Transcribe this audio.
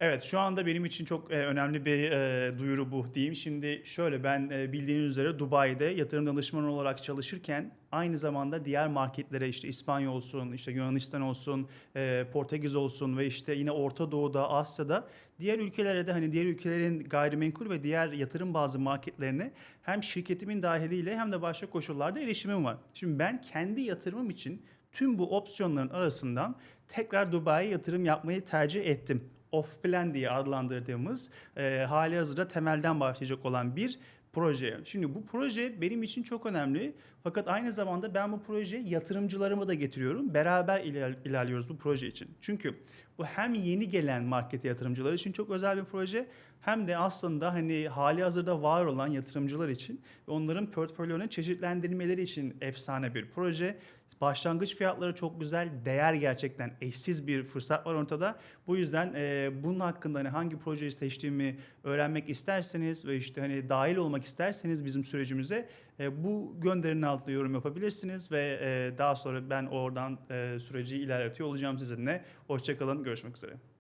Evet, şu anda benim için çok, eee, önemli bir, eee, duyuru bu diyeyim. Şimdi şöyle, ben, eee, bildiğiniz üzere Dubai'de yatırım danışmanı olarak çalışırken aynı zamanda diğer marketlere, işte, İspanya olsun, işte, Yunanistan olsun, eee, Portekiz olsun ve, işte, yine Orta Doğu'da, Asya'da diğer ülkelere de, hani, diğer ülkelerin gayrimenkul ve diğer yatırım bazı marketlerine hem şirketimin dahiliyle hem de başka koşullarda erişimim var. Şimdi ben kendi yatırımım için tüm bu opsiyonların arasından tekrar Dubai'ye yatırım yapmayı tercih ettim. Off plan diye adlandırdığımız e, hali hazırda temelden başlayacak olan bir proje. Şimdi bu proje benim için çok önemli. Fakat aynı zamanda ben bu projeye yatırımcılarımı da getiriyorum. Beraber iler- ilerliyoruz bu proje için. Çünkü bu hem yeni gelen markete yatırımcılar için çok özel bir proje hem de aslında hani hali hazırda var olan yatırımcılar için ve onların portföylerini çeşitlendirmeleri için efsane bir proje. Başlangıç fiyatları çok güzel, değer gerçekten eşsiz bir fırsat var ortada. Bu yüzden e, bunun hakkında hani hangi projeyi seçtiğimi öğrenmek isterseniz ve işte hani dahil olmak isterseniz bizim sürecimize e, bu gönderinin altında yorum yapabilirsiniz ve e, daha sonra ben oradan e, süreci ilerletiyor olacağım sizinle. Hoşçakalın, görüşmek üzere.